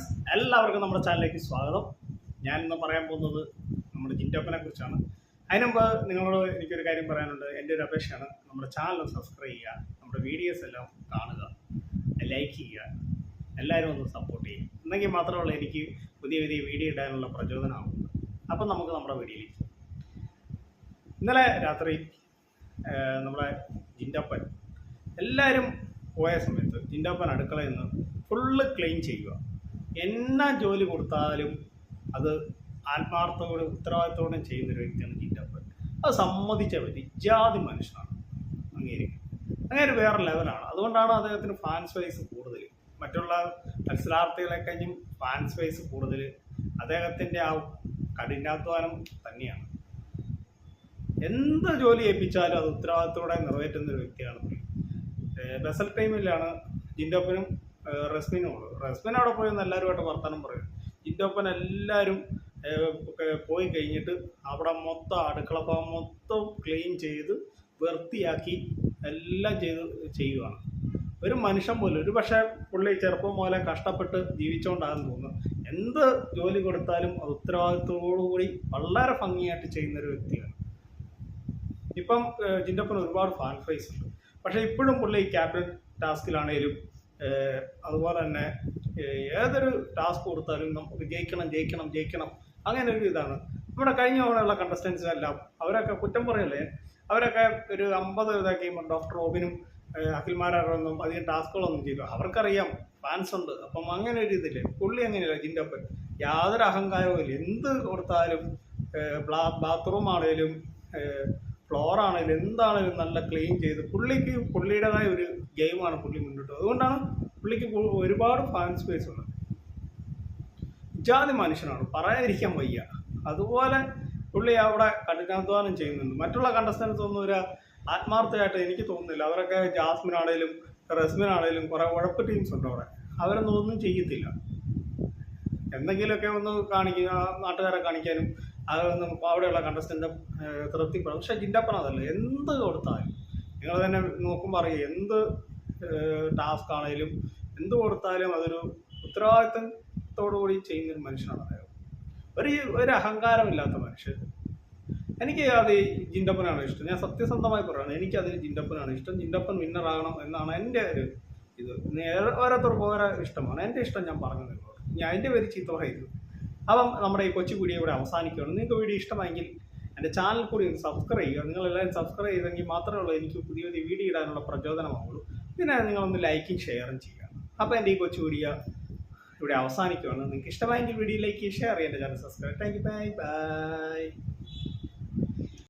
Friends എല്ലാവർക്കും നമ്മുടെ ചാനലിലേക്ക് സ്വാഗതം. ഞാൻ ഇന്ന് പറയാൻ പോകുന്നത് നമ്മുടെ ജിന്റോപ്പനെ കുറിച്ചാണ്. അതിനുമുമ്പ് നിങ്ങളോട് എനിക്കൊരു കാര്യം പറയാനുണ്ട്. എന്റെ ഒരു അപേക്ഷയാണ്. നമ്മുടെ ചാനൽ സബ്സ്ക്രൈബ് ചെയ്യുക നമ്മുടെ വീഡിയോസ് എല്ലാം കാണുക ലൈക്ക് ചെയ്യുക എല്ലാവരും ഒന്ന് സപ്പോർട്ട് ചെയ്യുക. എന്നെങ്കിൽ മാത്രമേ എനിക്ക് പുതിയ പുതിയ വീഡിയോ ഇടാനുള്ള പ്രചോദനമാകുന്നത് അപ്പം നമുക്ക് നമ്മുടെ വീഡിയോയിലേക്ക്. ഇന്നലെ രാത്രി നമ്മുടെ ജിന്റപ്പൻ എല്ലാവരും പോയ സമയത്ത് ജിന്റപ്പൻ അടുക്കളയിൽ നിന്ന് ഫുള്ള് ക്ലീൻ ചെയ്യുക. എന്നാ ജോലി കൊടുത്താലും അത് ആത്മാർത്ഥത്തോടെ ഉത്തരവാദിത്തോടെ ചെയ്യുന്നൊരു വ്യക്തിയാണ് ജിന്റപ്പൻ അത് സമ്മതിച്ച പറ്റി ജാതി മനുഷ്യനാണ്. അങ്ങേര്. അങ്ങേര് വേറെ ലെവലാണ് അതുകൊണ്ടാണ് അദ്ദേഹത്തിന് ഫാൻസ് വൈസ് കൂടുതൽ മറ്റുള്ള മത്സരാർത്ഥികളെ കഴിഞ്ഞും ഫാൻസ് വൈസ് കൂടുതൽ അദ്ദേഹത്തിന്റെ ആ കഠിനാധ്വാനം തന്നെയാണ്. എന്ത് ജോലി ഏൽപ്പിച്ചാലും അത് ഉത്തരവാദിത്തോടെ നിറവേറ്റുന്ന ഒരു വ്യക്തിയാണ് ബസൽ ടൈമിലാണ് ജിൻഡോപ്പനും റസ്മിനും റസ്മിൻ അവിടെ പോയി ഒന്ന് എല്ലാവരുമായിട്ട് വർത്തമാനം പറയും. ജിൻഡോപ്പൻ എല്ലാവരും പോയി കഴിഞ്ഞിട്ട് അവിടെ മൊത്തം അടുക്കള ഭാഗം മൊത്തം ക്ലീൻ ചെയ്ത് വൃത്തിയാക്കി എല്ലാം ചെയ്ത് ചെയ്യുകയാണ് ഒരു മനുഷ്യൻ പോലും ഒരു പക്ഷേ പുള്ളി ചെറുപ്പം മുതലേ കഷ്ടപ്പെട്ട് ജീവിച്ചുകൊണ്ടാണെന്ന് തോന്നുന്നു. എന്ത് ജോലി കൊടുത്താലും അത് ഉത്തരവാദിത്തത്തോടു കൂടി വളരെ ഭംഗിയായിട്ട് ചെയ്യുന്ന ഒരു വ്യക്തിയാണ്. ഇപ്പം ഏഹ് ജിൻഡപ്പന് ഒരുപാട് ഫാൻ ഫ്രൈസ് ഉണ്ട്. പക്ഷേ ഇപ്പോഴും പുള്ളി ക്യാപ്റ്റൻ ടാസ്കിലാണേലും അതുപോലെ തന്നെ ഏതൊരു ടാസ്ക് കൊടുത്താലും നമുക്ക് ജയിക്കണം ജയിക്കണം ജയിക്കണം അങ്ങനെ ഒരു ഇതാണ്. നമ്മുടെ കഴിഞ്ഞ തവണയുള്ള കണ്ടസ്റ്റൻസ് എല്ലാം അവരൊക്കെ കുറ്റം പറയല്ലേ? അവരൊക്കെ ഒരു അമ്പത് ഇതാക്കി ഡോക്ടർ റോബിനും അഖിൽമാരൊന്നും അധികം ടാസ്കുകളൊന്നും ചെയ്തു. അവർക്കറിയാം ഫാൻസ് ഉണ്ട്. അപ്പം അങ്ങനെ ഒരു ഇതില്ലേ? പുള്ളി അങ്ങനെയല്ല ജിൻഡപ്പൻ യാതൊരു അഹങ്കാരവും ഇല്ല. എന്ത് കൊടുത്താലും ബാത്റൂം ആണേലും ഫ്ലോർ ആണെങ്കിലും എന്താണെങ്കിലും നല്ല ക്ലീൻ ചെയ്ത് പുള്ളിക്ക് പുള്ളിയുടേതായ ഒരു ഗെയിമാണ് പുള്ളി മുന്നോട്ട് അതുകൊണ്ടാണ് പുള്ളിക്ക് ഒരുപാട് ഫാൻ സ്പേസ് ഉള്ളത്. ജാതി മനുഷ്യനാണ്. പറയാതിരിക്കാൻ വയ്യ. അതുപോലെ പുള്ളി അവിടെ കഠിനാധ്വാനം ചെയ്യുന്നുണ്ട്. മറ്റുള്ള കണ്ടസ്റ്റൻസ് ഒന്നും ഒരു ആത്മാർത്ഥമായിട്ട് എനിക്ക് തോന്നുന്നില്ല. അവരൊക്കെ ജാസ്മിൻ ആണെങ്കിലും റസ്മിൻ ആണെങ്കിലും കുറെ ഉഴപ്പ് ടീംസ് ഉണ്ട് അവിടെ. അവരൊന്നും ഒന്നും ചെയ്യത്തില്ല. എന്തെങ്കിലുമൊക്കെ ഒന്ന് കാണിക്കുക നാട്ടുകാരെ കാണിക്കാനും അതൊന്നും അവിടെയുള്ള കണ്ടസ്റ്റന്റെ തൃപ്തിപ്പെടും. പക്ഷെ ജിൻഡപ്പൻ അതല്ല. എന്ത് കൊടുത്താലും നിങ്ങൾ തന്നെ നോക്കുമ്പോൾ അറിയാം എന്ത് ടാസ്ക് ആണെങ്കിലും എന്ത് കൊടുത്താലും അതൊരു ഉത്തരവാദിത്തത്തോടുകൂടി ചെയ്യുന്നൊരു മനുഷ്യനാണ് അദ്ദേഹം. ഒരു ഒരു അഹങ്കാരമില്ലാത്ത മനുഷ്യൻ. എനിക്ക് അത് ജിൻഡപ്പനാണ് ഇഷ്ടം. ഞാൻ സത്യസന്ധമായി പറയുന്നത് എനിക്കതിൽ ജിൻഡപ്പനാണ് ഇഷ്ടം. ജിൻഡപ്പൻ വിന്നറാകണം എന്നാണ് എന്റെ ഒരു ഇത്. ഓരോരുത്തർക്കും ഓരോ ഇഷ്ടമാണ്. എന്റെ ഇഷ്ടം ഞാൻ പറഞ്ഞു നിങ്ങളോട് ഞാൻ എന്റെ പേര് ചീത്ത പറയുന്നു. അപ്പം നമ്മുടെ ഈ കൊച്ചു വീഡിയോ ഇവിടെ അവസാനിക്കുകയാണ്. നിങ്ങൾക്ക് വീഡിയോ ഇഷ്ടമായെങ്കിൽ എന്റെ ചാനൽ കൂടി ഒന്ന് സബ്സ്ക്രൈബ് ചെയ്യുക. നിങ്ങളെല്ലാവരും സബ്സ്ക്രൈബ് ചെയ്തെങ്കിൽ മാത്രമേ ഉള്ളൂ. എനിക്ക് പുതിയ പുതിയ വീഡിയോ ഇടാനുള്ള പ്രചോദനമാവുള്ളൂ. പിന്നെ നിങ്ങളൊന്ന് ലൈക്കും ഷെയറും ചെയ്യുക. അപ്പോൾ എന്റെ ഈ കൊച്ചു വീഡിയോ ഇവിടെ അവസാനിക്കുകയാണ്. നിങ്ങൾക്ക് ഇഷ്ടമായെങ്കിൽ വീഡിയോ ലൈക്ക് ഷെയർ ചെയ്യുക എന്റെ channel subscribe. Thank you. Bye. Bye.